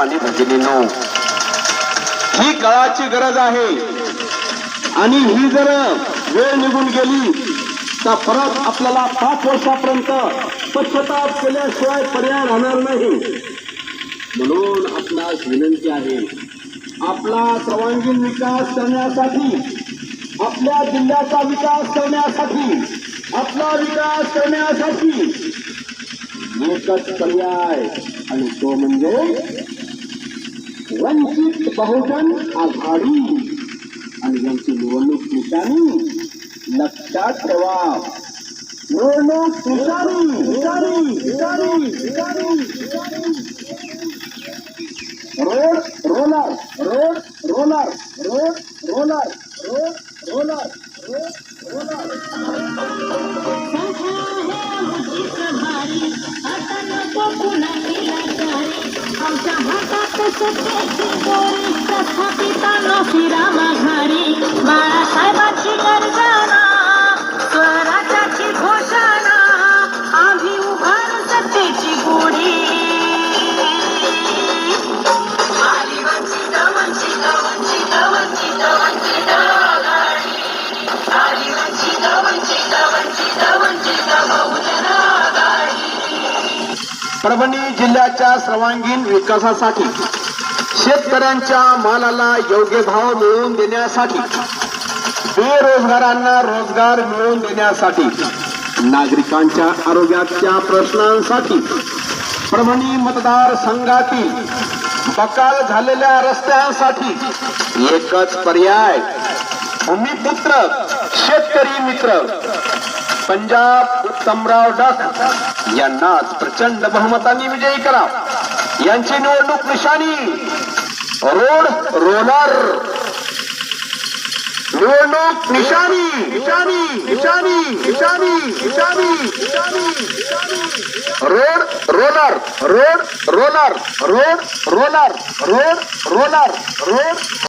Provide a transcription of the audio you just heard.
आणि म्हणजे भगिनीनो ही काळाची गरज आहे. आणि ही जर वेळ निघून गेली तर परत आपल्याला पाच वर्षापर्यंत स्वच्छता केल्याशिवाय पर्याय राहणार नाही. म्हणून आपणास विनंती आहे आपला सर्वांगीण विकास करण्यासाठी आपल्या जिल्ह्याचा विकास करण्यासाठी आपला विकास करण्यासाठी एकच पर्याय आणि तो म्हणजे वंचित बहुजन आघाडी. आणि यांची निवडणूक निशाणी लक्षात ठेवा. निवडणूक road roller road roller road roller road roller road roller. Parbhani जिल्ह्याच्या सर्वांगीण विकासासाठी शेतकऱ्यांच्या मालाला योग्य भाव मिळवून देण्यासाठी बेरोजगारांना रोजगार मिळवून देण्यासाठी नागरिकांच्या आरोग्याच्या प्रश्नांसाठी परभणी मतदारसंघातील बकाल झालेल्या रस्त्यांसाठी एकच पर्याय. भूमिपुत्र शेतकरी मित्र पंजाब उत्तमराव डक यांनाच प्रचंड बहुमताने विजयी करा. यांची निवडणूक निशाणी रोड रोलर. निवडणूक निशाणी निशाणी निशाणी निशाणी निशाणी निशाणी road roller road roller road roller road roller road